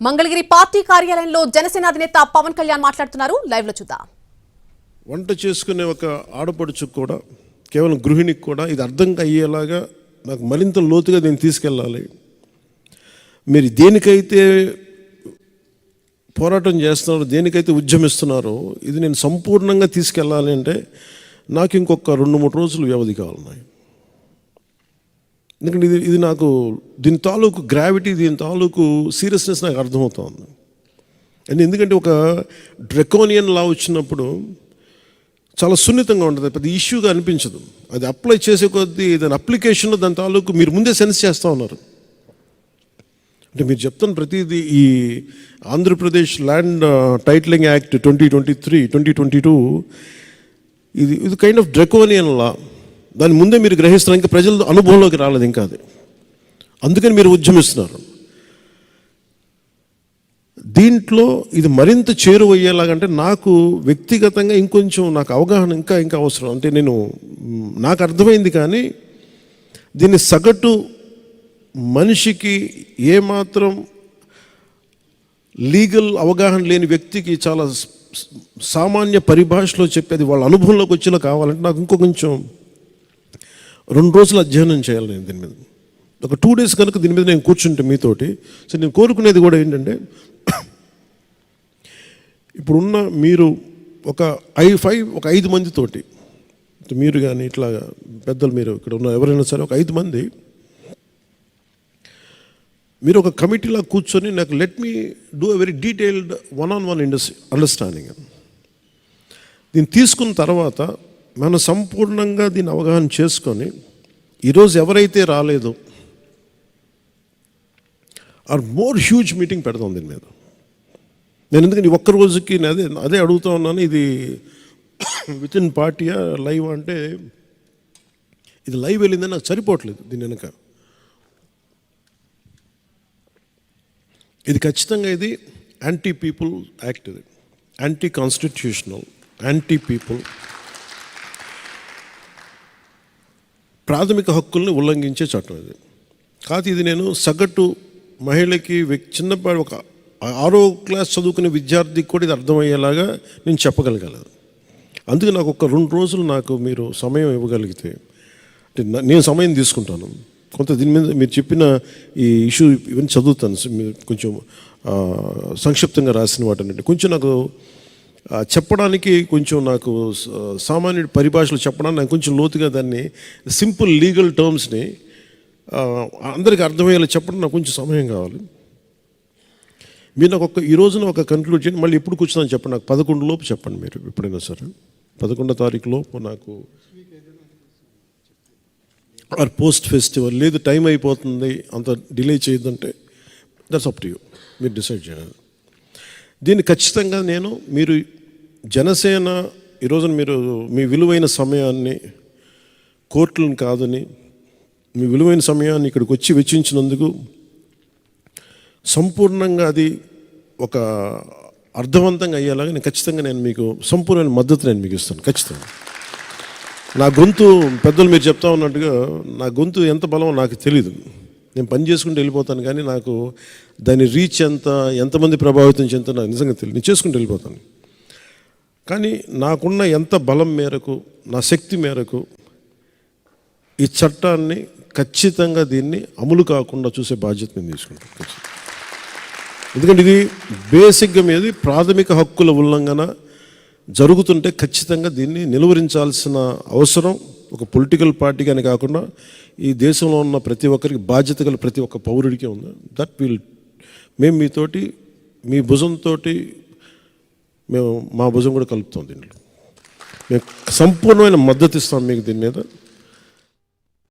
Mangalagiri party కార్యాలయంలో జనసేన అధినేత పవన్ కళ్యాణ్ మాట్లాడుతున్నారు. లైవ్లో చూద్దాం. వంట చేసుకునే ఒక ఆడపడుచుకు కూడా కేవలం గృహిణికి కూడా ఇది అర్థం అయ్యేలాగా నాకు మరింత లోతుగా దీన్ని తీసుకెళ్ళాలి. మీరు దేనికైతే పోరాటం చేస్తున్నారో దేనికైతే ఉద్యమిస్తున్నారో ఇది నేను సంపూర్ణంగా తీసుకెళ్ళాలి అంటే నాకు ఇంకొక రెండు మూడు రోజులు వ్యవధి కావాలి. ఎందుకంటే ఇది ఇది నాకు దీని తాలూకు గ్రావిటీ దీని తాలూకు సీరియస్నెస్ నాకు అర్థమవుతోంది. అండ్ ఎందుకంటే ఒక డ్రెకోనియన్ లా వచ్చినప్పుడు చాలా సున్నితంగా ఉంటుంది పెద్ద ఇష్యూగా అనిపించదు. అది అప్లై చేసే కొద్దీ దాని అప్లికేషన్లో దాని తాలూకు మీరు ముందే సెన్స్ చేస్తూ ఉన్నారు. అంటే మీరు చెప్తున్న ప్రతిదీ ఈ Andhra Pradesh land titling act twenty twenty three twenty twenty two ఇది ఇది కైండ్ ఆఫ్ డ్రెకోనియన్ లా దాని ముందే మీరు గ్రహిస్తున్నారు ఇంకా ప్రజల అనుభవంలోకి రాలేదు ఇంకా అది. అందుకని మీరు ఉద్యమిస్తున్నారు. దీంట్లో ఇది మరింత చేరువయ్యేలాగంటే నాకు వ్యక్తిగతంగా ఇంకొంచెం నాకు అవగాహన ఇంకా ఇంకా అవసరం. అంటే నేను నాకు అర్థమైంది కానీ దీన్ని సగటు మనిషికి ఏమాత్రం లీగల్ అవగాహన లేని వ్యక్తికి చాలా సామాన్య పరిభాషలో చెప్పేది వాళ్ళ అనుభవంలోకి వచ్చేలా కావాలంటే నాకు ఇంకో కొంచెం రెండు రోజులు అధ్యయనం చేయాలి నేను దీని మీద. ఒక టూ డేస్ కనుక దీని మీద నేను కూర్చుంటే మీతోటి సో నేను కోరుకునేది కూడా ఏంటంటే ఇప్పుడున్న మీరు ఒక ఐ ఫైవ్ ఒక ఐదు మందితోటి మీరు కానీ ఇట్లా పెద్దలు మీరు ఇక్కడ ఉన్న ఎవరైనా సరే ఒక ఐదు మంది మీరు ఒక కమిటీలా కూర్చొని నాకు let me do a very detailed one on one Indus understanding దీన్ని తీసుకున్న తర్వాత మనం సంపూర్ణంగా దీన్ని అవగాహన చేసుకొని ఈరోజు ఎవరైతే రాలేదో ఆర్ మోర్ హ్యూజ్ మీటింగ్ పెడతాం దీని మీద. నేను ఎందుకంటే ఒక్క రోజుకి నేను అదే అదే అడుగుతా ఉన్నాను ఇది విత్ ఇన్ పార్టీయా లైవ్ అంటే ఇది లైవ్ వెళ్ళిందని నాకు సరిపోవట్లేదు దీని వెనుక. ఇది ఖచ్చితంగా ఇది యాంటీ పీపుల్ యాక్ట్ ఇది. యాంటీ కాన్స్టిట్యూషనల్ యాంటీ పీపుల్ ప్రాథమిక హక్కుల్ని ఉల్లంఘించే చట్టం ఇది. కాదు ఇది నేను సగటు మహిళకి చిన్నపాటి ఒక ఆరో క్లాస్ చదువుకునే విద్యార్థికి కూడా ఇది అర్థమయ్యేలాగా నేను చెప్పగలగలేదు అందుకే నాకు ఒక రెండు రోజులు నాకు మీరు సమయం ఇవ్వగలిగితే అంటే నేను సమయం తీసుకుంటాను. కొంత దీని మీద మీరు చెప్పిన ఈ ఇష్యూ ఇవన్నీ చదువుతాను. కొంచెం సంక్షిప్తంగా రాసిన వాటన్నిటి కొంచెం నాకు చెప్పడానికి కొంచెం నాకు సామాన్యుడి పరిభాషలో చెప్పడానికి నాకు కొంచెం లోతుగా దాన్ని సింపుల్ లీగల్ టర్మ్స్ని అందరికీ అర్థమయ్యేలా చెప్పడం నాకు కొంచెం సమయం కావాలి. మీరు నాకు ఒక ఈ రోజున ఒక కన్క్లూడ్ చేయండి. మళ్ళీ ఎప్పుడు కూర్చున్నాను చెప్పండి. నాకు పదకొండు లోపు చెప్పండి మీరు ఎప్పుడైనా సరే. పదకొండో తారీఖు లోపు నాకు ఆర్ పోస్ట్ ఫెస్టివల్. లేదు టైం అయిపోతుంది. అంత డిలే చేయొద్దంటే దట్స్ అప్ టు యూ. మీరు డిసైడ్ చేయాలి. దీన్ని ఖచ్చితంగా నేను మీరు జనసేన ఈరోజున మీరు మీ విలువైన సమయాన్ని కోర్టులను కాదని మీ విలువైన సమయాన్ని ఇక్కడికి వచ్చి వెచ్చించినందుకు సంపూర్ణంగా అది ఒక అర్థవంతంగా అయ్యేలాగా నేను ఖచ్చితంగా నేను మీకు సంపూర్ణమైన మద్దతు నేను మీకు ఇస్తాను ఖచ్చితంగా. నా గొంతు పెద్దలు మీరు చెప్తా ఉన్నట్టుగా నా గొంతు ఎంత బలమో నాకు తెలియదు నేను పని చేసుకుంటూ వెళ్ళిపోతాను కానీ నాకు దాని రీచ్ ఎంత ఎంతమంది ప్రభావితం చెందుతో నాకు నిజంగా తెలియదు నేను చేసుకుంటూ వెళ్ళిపోతాను. కానీ నాకున్న ఎంత బలం మేరకు నా శక్తి మేరకు ఈ చట్టాన్ని ఖచ్చితంగా దీన్ని అమలు కాకుండా చూసే బాధ్యత నేను తీసుకుంటాను. ఎందుకంటే ఇది బేసిక్గా మీద ప్రాథమిక హక్కుల ఉల్లంఘన జరుగుతుంటే ఖచ్చితంగా దీన్ని నిలువరించాల్సిన అవసరం ఒక పొలిటికల్ పార్టీకి అని కాకుండా ఈ దేశంలో ఉన్న ప్రతి ఒక్కరికి బాధ్యత గల ప్రతి ఒక్క పౌరుడికి ఉంది. దట్ విల్ మేము మీతోటి మీ భుజంతో మేము మా భుజం కూడా కలుపుతాం దీంట్లో మేము సంపూర్ణమైన మద్దతు ఇస్తాం మీకు దీని మీద.